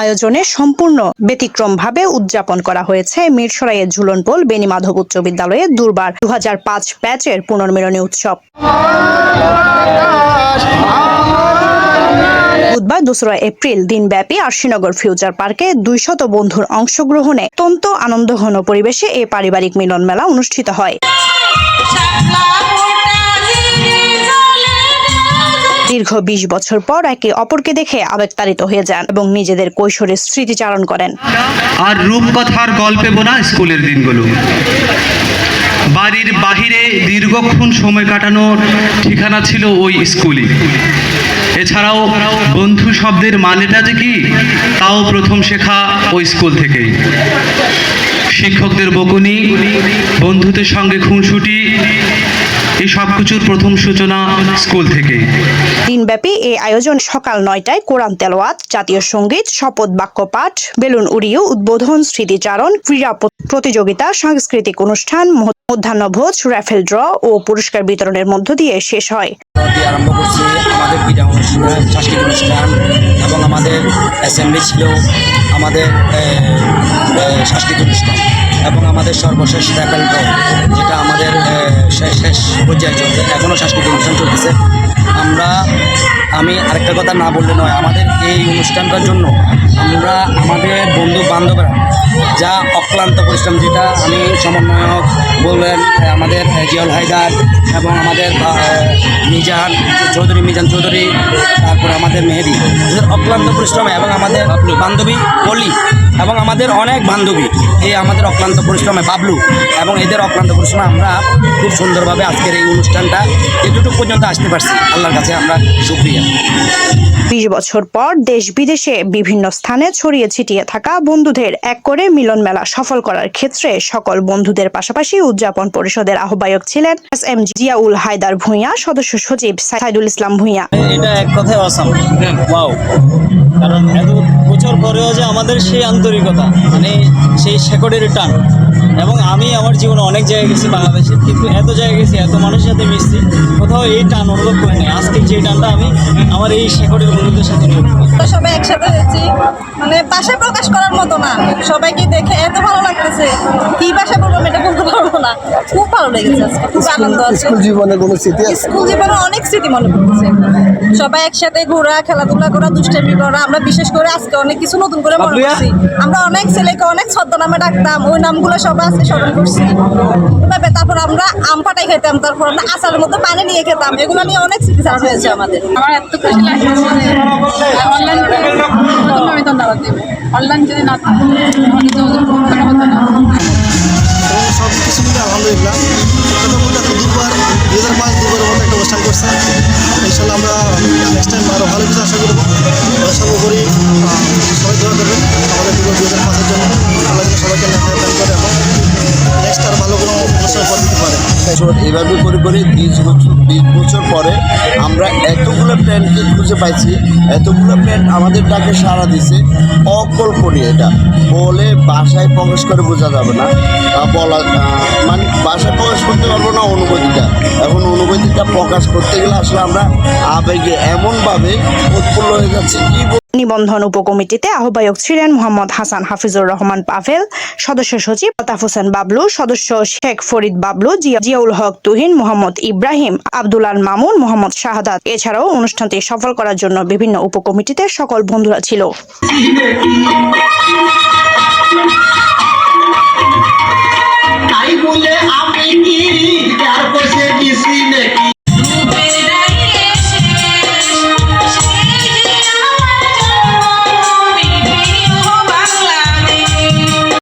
আয়োজনে সম্পূর্ণ ব্যতিক্রমভাবে উদযাপন করা হয়েছে মিরসরাইয়ের ঝুলনপোল বেনিমাধব উচ্চ বিদ্যালয়ে দুর্বার দু হাজার পাঁচ ব্যাচের পুনর্মিলনী উৎসব। বুধবার দোসরা এপ্রিল দিনব্যাপী আরশিনগর ফিউচার পার্কে দুইশত বন্ধুর অংশগ্রহণে তন্ত আনন্দঘন পরিবেশে এ পারিবারিক মিলন মেলা অনুষ্ঠিত হয়। দীর্ঘ বিশ বছর পর একে অপরকে দেখে আবেগতাড়িত হয়ে যান এবং নিজেদের কৈশোরের স্মৃতিচারণ করেন। আর রূপকথার গল্পে বোনা স্কুলের দিনগুলো। বাড়ির বাহিরে দীর্ঘক্ষণ সময় কাটানোর ঠিকানা ছিল ওই স্কুলে এছাড়াও বন্ধু শব্দের মানেটা যে কি, তাও প্রথম শেখা ওই স্কুল থেকেই। শিক্ষকদের বকুনি, বন্ধুদের সঙ্গে খুনসুটি কিছুর প্রথম সূচনা স্কুল থেকেই দিনব্যাপী এই আয়োজন সকাল নয়টায় কোরআন তেলাওয়াত জাতীয় সংগীত শপথ বাক্য পাঠ বেলুন উড়িয়ে উদ্বোধন স্মৃতিচারণ ক্রীড়া প্রতিযোগিতা সাংস্কৃতিক অনুষ্ঠান মধ্য- মধ্যাহ্নভোজ র্যাফেল ড্র ও পুরস্কার বিতরণের মধ্য দিয়ে শেষ হয়। আরম্ভ করছি আমাদের ক্রীড়া অনুষ্ঠান সাংস্কৃতিক অনুষ্ঠান এবং আমাদের অ্যাসেম্বলি ছিল আমাদের সাংস্কৃতিক অনুষ্ঠান এবং আমাদের সর্বশেষ র্যাপেল ড্র যেটা আমাদের শেষ পর্যায়ে চলছে। এখনও সাংস্কৃতিক অনুষ্ঠান চলতেছে। আমরা আমি আরেকটা কথা না বললে নয়, আমাদের এই অনুষ্ঠানটার জন্য আমরা আমাদের বন্ধু বান্ধবরা যা অক্লান্ত পরিশ্রম, যেটা আমি সমন্বয়ক বললেন, আমাদের জিয়াল হায়দার এবং আমাদের মিজান চৌধুরী মিজান চৌধুরী আমাদের মেহেদি। এদের অক্লান্ত পরিশ্রমে এবং আমাদের বান্ধবী পলি এবং আমাদের অনেক বান্ধবী এই আমাদের অক্লান্ত পরিশ্রমে বাবলু এবং এদের অক্লান্ত পরিশ্রমে আমরা খুব সুন্দরভাবে আজকের এই অনুষ্ঠানটা এতটুকু পর্যন্ত আসতে পারছি। আল্লাহর কাছে আমরা সুপ্রিয়া বিশ বছর পর দেশ বিদেশে বিভিন্ন স্থানে ছড়িয়ে ছিটিয়ে থাকা বন্ধুদের এক করে মিলন মেলা সফল করার ক্ষেত্রে সকল বন্ধুদের পাশাপাশি উদযাপন পরিষদের আহ্বায়ক ছিলেন এস এম জিয়াউল হায়দার ভূঁইয়া সদস্য সচিব সাইদুল ইসলাম ভূঁইয়া। এটা এক কথায় অসাম ওয়াও কারণ এত বছর পরেও যে আমাদের সেই আন্তরিকতা মানে সেই শেকড়ের টান। এবং আমি আমার জীবনে অনেক জায়গায় গেছি বাংলাদেশে কিন্তু এত জায়গায় গেছি এত মানুষের সাথে মিশছি কোথাও এই টান অনুভব করিনি আজকে যে টানটা আমি আমার এই শেকড়ের বন্ধুদের সাথে অনুভব সবাই একসাথে হয়েছি। মানে ভাষায় প্রকাশ করার মতো না। সবাইকে দেখে এত ভালো লাগতেছে। কি ভাষা বলব না খুব ভালো লেগেছে আজকে খুব আনন্দ আছে। স্কুল জীবনে কোনো স্মৃতি আছে? স্কুল জীবনে অনেক স্মৃতি মনে পড়তেছে সবাই একসাথে ঘোরা খেলাধুলা করা দুষ্টামি করা আমরা বিশেষ করে আজকে অনেক কিছু নতুন করে মনে করছি আমরা অনেক ছেলেকে অনেক ছদ্মনামে ডাকতাম ওই নামগুলো সবাই আজকে স্মরণ করছি। এভাবে তারপর আমরা আম পাটাই খেতাম তারপর আমরা আচারের মধ্যে পানি নিয়ে খেতাম। এগুলো নিয়ে অনেক স্মৃতি চাষ হয়েছে আমাদের। আমার এত খুশি লাগছে অনলাইন আমি ধন্যবাদ দেবো। অনলাইন যদি না থাকতো সর্বোপরি সবাই দোয়া করবেন। আমাদের হাজার পাঁচের জন্য সবাইকে করে নেক্সট আর ভালো কোনো অনুষ্ঠান করে দিতে পারে এভাবে করে করে বিশ বছর বিশ বছর পরে আমরা এতগুলো প্ল্যানকে খুঁজে পাইছি, এতগুলো প্ল্যান আমাদের ডাকে সাড়া দিছে। অকল্পনীয় এটা। বলে বাসায় প্রকাশ করে বোঝা যাবে না। বলা মানে বাসায় প্রকাশ করতে পারব না অনুভূতিটা। এখন অনুভূতিটা প্রকাশ করতে গেলে আসলে আমরা আবেগে এমনভাবে উৎফুল্ল হয়ে যাচ্ছে, কি? নিবন্ধন উপকমিটিতে আহ্বায়ক ছিলেন মোহাম্মদ হাসান হাফিজুর রহমান পাভেল, সদস্য সচিব আতাফ হোসেন বাবলু, সদস্য শেখ ফরিদ বাবলু, জিয়া- জিয়াউল হক তুহিন, মোহাম্মদ ইব্রাহিম, আব্দুল আল মামুন, মোহাম্মদ শাহাদাত। এছাড়াও অনুষ্ঠানটি সফল করার জন্য বিভিন্ন উপকমিটিতে সকল বন্ধুরা ছিল।